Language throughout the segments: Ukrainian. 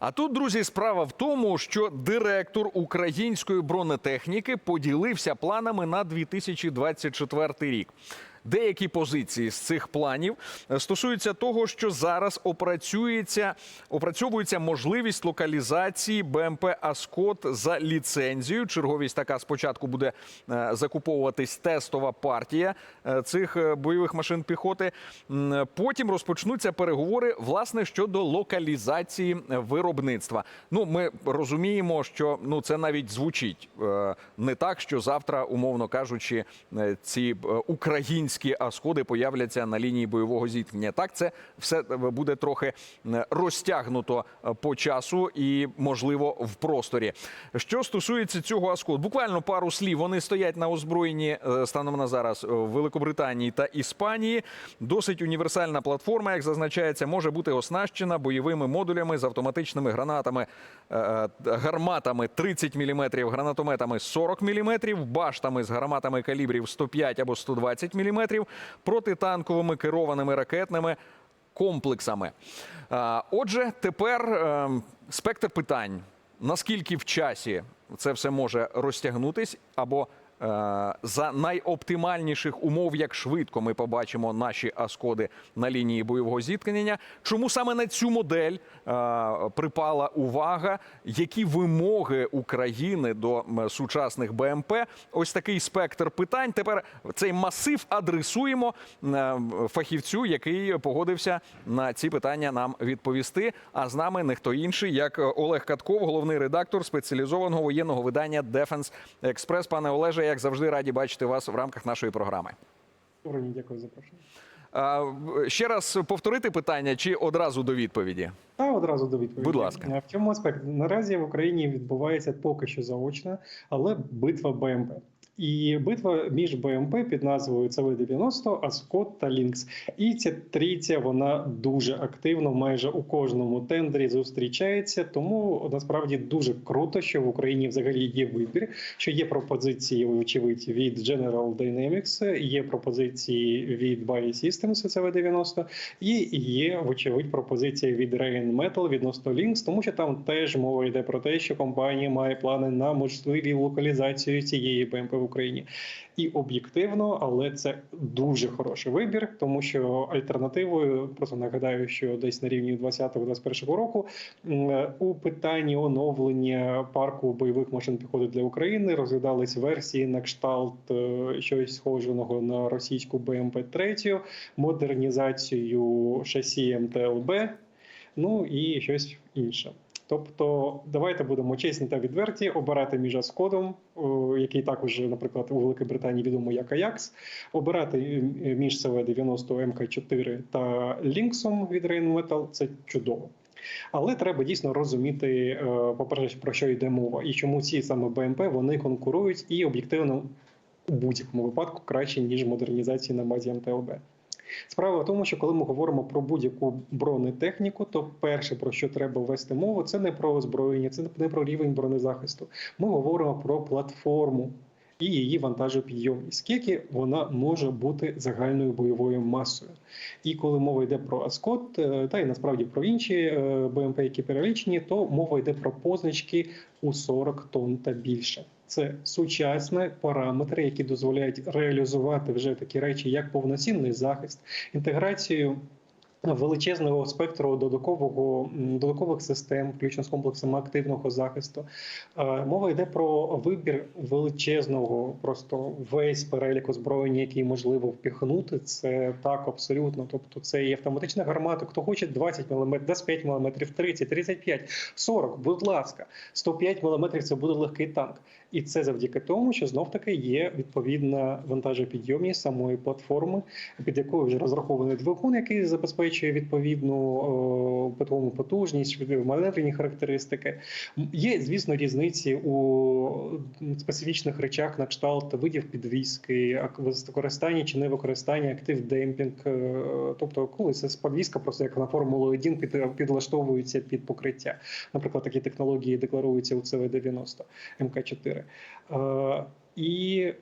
А тут, друзі, справа в тому, що директор української бронетехніки поділився планами на 2024 рік. Деякі позиції з цих планів е, стосуються того, що зараз опрацюється опрацьовується можливість локалізації БМП Аскот за ліцензією. Черговість така спочатку буде е, закуповуватись тестова партія е, цих бойових машин піхоти. Потім розпочнуться переговори власне щодо локалізації виробництва. Ну, ми розуміємо, що ну це навіть звучить не так, що завтра, умовно кажучи, ці е, українські асходи появляться на лінії бойового зіткнення. Так, це все е, буде трохи е, розтягнуто е, по часу і, можливо, в просторі. Що стосується цього аскоду, буквально пару слів. Вони стоять на озброєнні станом на зараз в Великобританії та Іспанії. Досить універсальна платформа, як зазначається, може бути оснащена бойовими модулями з автоматичними гранатами, гарматами 30 мм, гранатометами 40 мм, баштами з гарматами калібрів 105 або 120 мм, протитанковими керованими ракетними комплексами. Отже, тепер е, спектр питань: наскільки в часі це все може розтягнутись, або за найоптимальніших умов, як швидко ми побачимо наші аскоди на лінії бойового зіткнення. Чому саме на цю модель е, припала увага? Які вимоги України до сучасних БМП? Ось такий спектр питань. Тепер цей масив адресуємо е, фахівцю, який погодився на ці питання нам відповісти. А з нами не хто інший, як Олег Катков, головний редактор спеціалізованого воєнного видання Дефенс Експрес. Пане Олеже, як завжди, раді бачити вас в рамках нашої програми. Дякую за запрошення. Ще раз повторити питання чи одразу до відповіді? Та одразу до відповіді. Будь ласка. Е, В цьому аспекті наразі в Україні відбувається поки що заочна, але битва БМП. І битва між БМП під назвою ЦВ-90, Аскот та Лінкс. І ця трійця вона дуже активно, майже у кожному тендері зустрічається. Тому насправді дуже круто, що в Україні взагалі є вибір, що є пропозиції, вочевидь, від General Dynamics, є пропозиції від Biosystems ЦВ-90, і є, вочевидь, пропозиція від Rain Metal відносно Lynx, тому що там теж мова йде про те, що компанія має плани на можливі локалізацію цієї БМП в Україні. І об'єктивно, але це дуже хороший вибір, тому що альтернативою, просто нагадаю, що десь на рівні 2020-2021 року у питанні оновлення парку бойових машин піхоти для України розглядались версії на кшталт е, щось схожого на російську БМП 3 модернізацію шасі МТЛБ, ну і щось інше. Тобто, давайте будемо чесні та відверті, обирати між Аскодом, о, який також, наприклад, у Великій Британії відомо як Аякс, обирати е, між СВ-90 МК4 та Лінксом від Rainmetal – це чудово. Але треба дійсно розуміти, е, по-перше, про що йде мова, і чому ці саме БМП вони конкурують і об'єктивно у будь-якому випадку краще, ніж модернізації на базі МТЛБ. Справа в тому, що коли ми говоримо про будь-яку бронетехніку, то перше про що треба вести мову, це не про озброєння, це не про рівень бронезахисту. Ми говоримо про платформу і її вантажопідйомність, скільки вона може бути загальною бойовою масою. І коли мова йде про Аскот, е, та й насправді про інші е, БМП, які перелічені, то мова йде про позначки у 40 тонн та більше. Це сучасні параметри, які дозволяють реалізувати вже такі речі, як повноцінний захист, інтеграцію величезного спектру додаткового додаткових систем, включно з комплексом активного захисту. Е, Мова йде про вибір величезного, просто весь перелік озброєння, який можливо впіхнути. Це так абсолютно. Тобто, це і автоматична гармата. Хто хоче 20 мм, 25 мм, 30, 35, 40, будь ласка, 105 мм – це буде легкий танк. І це завдяки тому, що знов таки є відповідна вантажопідйомність самої платформи, під якою вже розрахований двигун, який забезпечує відповідну питову потужність, маневрені характеристики. Є, звісно, різниці у специфічних речах на кшталт видів підвіски, ак- використання чи не використання актив демпінг. е, Тобто, коли це підвіска, просто як на Формулу 1 під, підлаштовується під покриття. Наприклад, такі технології декларуються у ЦВ-90 МК-4. Е, І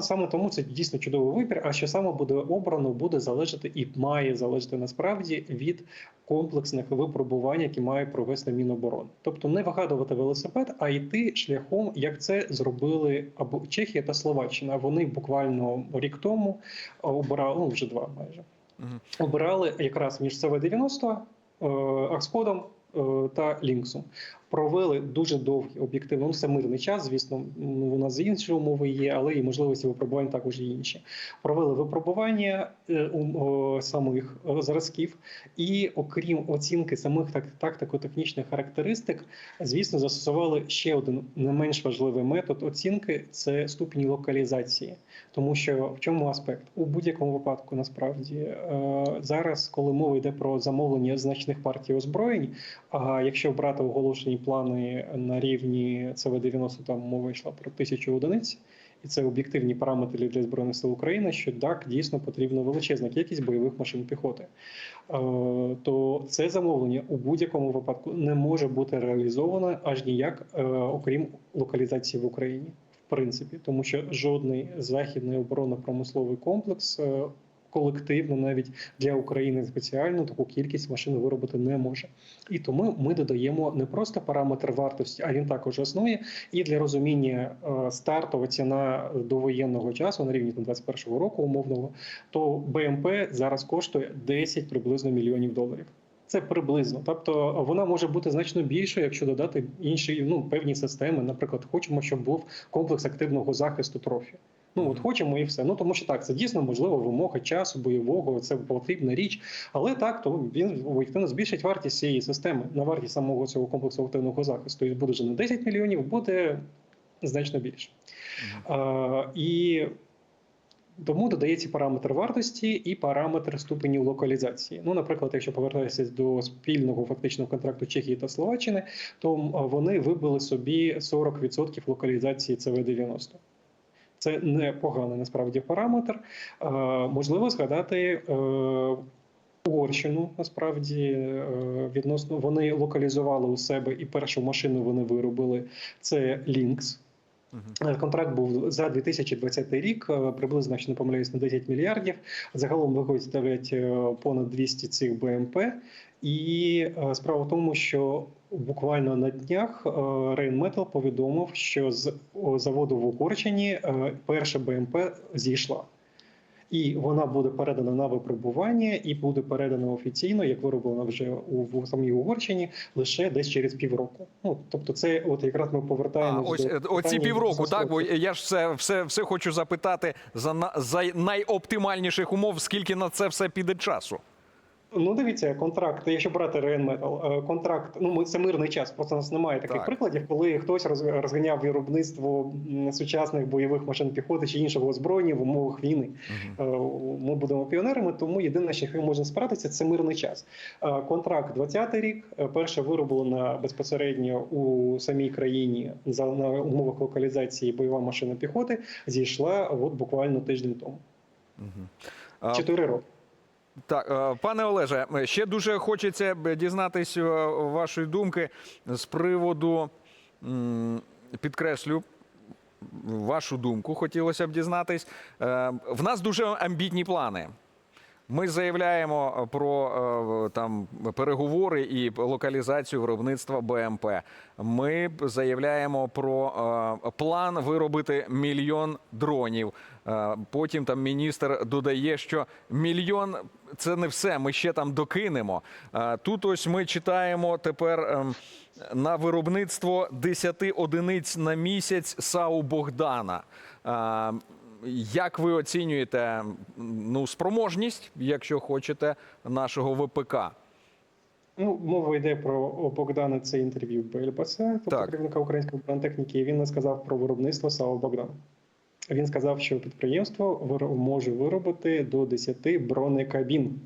саме тому це дійсно чудовий вибір. А що саме буде обрано, буде залежати і має залежати насправді від комплексних випробувань, які має провести Міноборони. Тобто не вигадувати велосипед, а йти шляхом, як це зробили або Чехія та Словаччина. Вони буквально рік тому обирали ну, вже два майже обирали якраз між СВ-90, е, Акскодом е, та Лінксом. Провели дуже довгий об'єктивно. Ну, це мирний час, звісно, ну, у нас інші умови є, але і можливості випробувань також є інші. Провели випробування е, о, самих е, зразків, і окрім оцінки самих так, тактико-технічних характеристик, звісно, застосували ще один не менш важливий метод оцінки це ступінь локалізації. Тому що в чому аспект? У будь-якому випадку, насправді, е, зараз, коли мова йде про замовлення значних партій озброєнь, а якщо брати оголошені плани на рівні ЦВ-90, там мова йшла про тисячу одиниць, і це об'єктивні параметри для збройних сил України, що так дійсно потрібна величезна кількість бойових машин піхоти. Е, То це замовлення у будь-якому випадку не може бути реалізовано аж ніяк, е, окрім локалізації в Україні. В принципі, тому що жодний західний оборонно-промисловий комплекс е, колективно, навіть для України спеціально таку кількість машин виробити не може. І тому ми додаємо не просто параметр вартості, а він також існує. І для розуміння е, стартова ціна до воєнного часу на рівні там, 21-го року умовного, то БМП зараз коштує 10 приблизно мільйонів доларів. Це приблизно, тобто вона може бути значно більшою, якщо додати інші ну певні системи. Наприклад, хочемо, щоб був комплекс активного захисту трофі. Ну от хочемо і все. Ну тому що так, це дійсно можлива вимога часу бойового, це потрібна річ. Але так, то він об'єктивно збільшить вартість цієї системи на вартість самого цього комплексу активного захисту. І буде вже не 10 мільйонів, буде значно більше. А, і тому додається параметр вартості і параметр ступеню локалізації. Ну, наприклад, якщо повертатися до спільного фактичного контракту Чехії та Словаччини, то вони вибили собі 40% локалізації ЦВ-90. Це непоганий насправді параметр. Е, можливо згадати е, Угорщину. Насправді е, відносно вони локалізували у себе і першу машину вони виробили. Це. Е, Контракт був за 2020 рік, приблизно, якщо не помиляюсь, на 10 мільярдів. Загалом виготовлять е, понад 200 цих БМП. І справа в тому, що буквально на днях Rheinmetall повідомив, що з заводу в Угорщині е, перша БМП зійшла. І вона буде передана на випробування, і буде передана офіційно, як вироблена вже у в самій Угорщині, лише десь через півроку. Ну тобто, це от якраз ми А, повертаємося ось е, оці півроку, так бо я ж все, все, все хочу запитати за за найоптимальніших умов, скільки на це все піде часу. Ну, дивіться, контракт, якщо брати е, контракт, ну це мирний час. Просто у нас немає таких Так. прикладів, коли хтось роз- розганяв виробництво сучасних бойових машин піхоти чи іншого озброєння в умовах війни. Е, Ми будемо піонерами, тому єдине, що ми можемо спиратися, це мирний час. Е, Контракт 20-й рік. е, Перше вироблена безпосередньо у самій країні за на умовах локалізації бойова машина піхоти. Зійшла от буквально тиждень тому. Чотири роки. Так, е, пане Олеже, ще дуже хочеться дізнатися е, вашої думки з приводу, підкреслю, вашу думку хотілося б дізнатись. Е, В нас дуже амбітні плани. Ми заявляємо про е, там переговори і локалізацію виробництва БМП. Ми заявляємо про е, план виробити мільйон дронів. Е, Потім там міністр додає, що мільйон це не все. Ми ще там докинемо. Е, Тут ось ми читаємо тепер ем, на виробництво 10 одиниць на місяць САУ Богдана. Як ви оцінюєте ну, спроможність, якщо хочете, нашого ВПК? Ну, мова йде про Богдана. Це інтерв'ю Бельбаса, тобто керівника української бронетехніки. і Він не сказав про виробництво САУ Богдан. Він сказав, що підприємство може виробити до 10 бронекабін.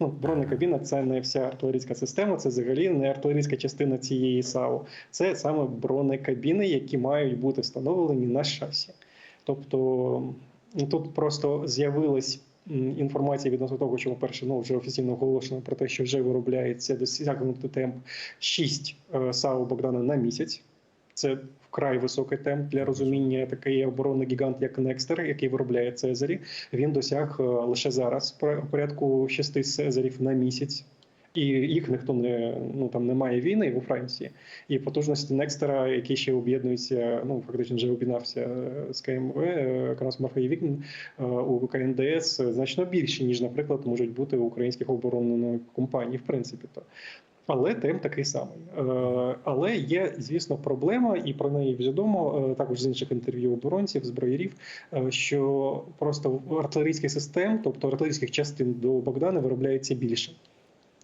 Ну, бронекабіна це не вся артилерійська система, це взагалі не артилерійська частина цієї САУ. Це саме бронекабіни, які мають бути встановлені на шасі. Тобто ну, тут просто з'явилась інформація відносно того, що, по-перше, ну, вже офіційно оголошено про те, що вже виробляється досягнути темп 6 САУ Богдана на місяць. Це вкрай високий темп для розуміння. Такий оборонний гігант, як Некстер, який виробляє Цезарі. Він досяг е, лише зараз порядку шести Цезарів на місяць. І їх ніхто не ну там немає війни у Франції. І потужності Некстера, які ще об'єднуються, ну фактично вже об'єднався е, з КМВ, е, якраз Мафей Вікн е, у КНДС значно більші, ніж, наприклад, можуть бути у українських оборонних компаній, в принципі то. Але темп такий самий. Але є, звісно, проблема, і про неї відомо також з інших інтерв'ю оборонців, зброярів, е, що просто артилерійських систем, тобто артилерійських частин до Богдана, виробляється більше,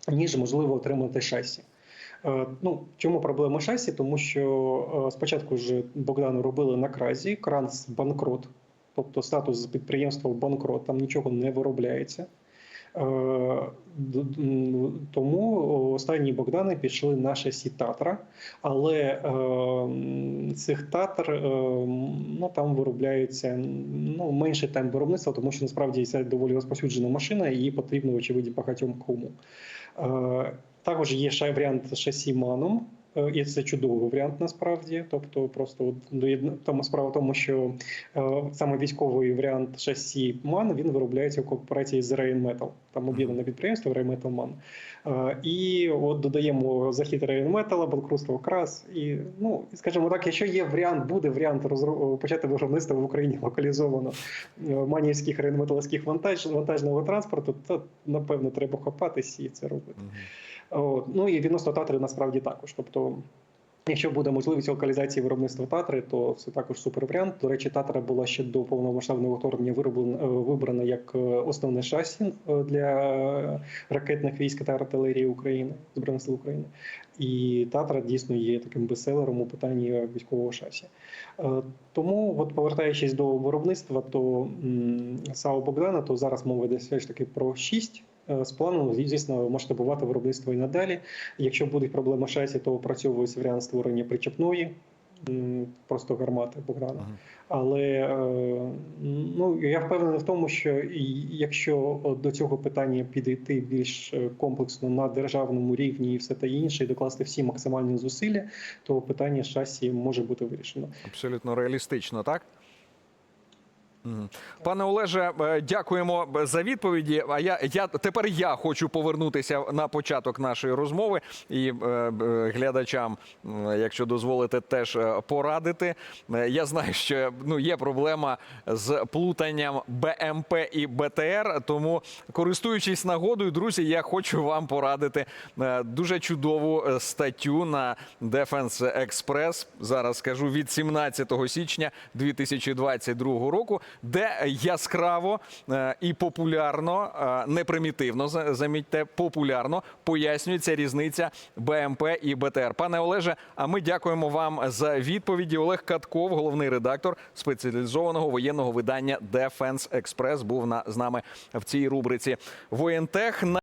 ніж можливо отримати шасі. Е, Ну, чому проблема шасі? Тому що е, спочатку ж Богдану робили на кразі, кранс банкрот, тобто статус підприємства банкрот, там нічого не виробляється. Е, Тому останні Богдани пішли на шасі Татра, але е, цих татр е, ну, там виробляється ну, менше темп виробництва, тому що насправді це доволі розповсюджена машина, її потрібно, очевидно, багатьом кому. Також є варіант шасі Маном. Е, І це чудовий варіант насправді. Тобто, просто тому справа в тому, що е, саме військовий варіант шасі МАН він виробляється в кооперації з Rheinmetall. Там об'єднане підприємство Rheinmetall MAN. Е, І от додаємо захід Rheinmetall, банкрутство Крас. І ну скажімо так, якщо є варіант, буде варіант розро- почати виробництво в Україні локалізовано е, манівських рейнметаловських вантаж вантажного транспорту, то напевно треба хапатись і це робити. Ну і відносно татри насправді також. Тобто, якщо буде можливість локалізації виробництва татри, то це також супер варіант. До речі, татра була ще до повномасштабного вторгнення е, вибрана як е, основне шасі е, для ракетних військ та артилерії України збройних сил України. І татра дійсно є таким бестселером у питанні військового шасі. Тому, от повертаючись до виробництва, то м, САУ Богдана, то зараз мова йде все ж таки про 6 з планом, звісно, масштабувати виробництво і надалі. Якщо будуть проблеми шасі, то опрацьовується варіант створення причепної. Просто гармати Богдана. Мгм. Але е, ну я впевнений в тому, що якщо до цього питання підійти більш е, комплексно на державному рівні і все те інше, і докласти всі максимальні зусилля, то питання шасі може бути вирішено. Абсолютно реалістично, так? Пане Олеже, е, дякуємо за відповіді. А я, я тепер я хочу повернутися на початок нашої розмови і е, е, глядачам, якщо дозволите, теж е, порадити. Я знаю, що ну є проблема з плутанням БМП і БТР. Тому, користуючись нагодою, друзі, я хочу вам порадити дуже чудову статтю на Defense Express. Зараз скажу від 17 січня 2022 року, де яскраво е, і популярно, е, не примітивно, за- замітьте, популярно пояснюється різниця БМП і БТР. Пане Олеже, а ми дякуємо вам за відповіді. Олег Катков, головний редактор спеціалізованого воєнного видання Defense Express, був на з нами в цій рубриці. Воєнтех.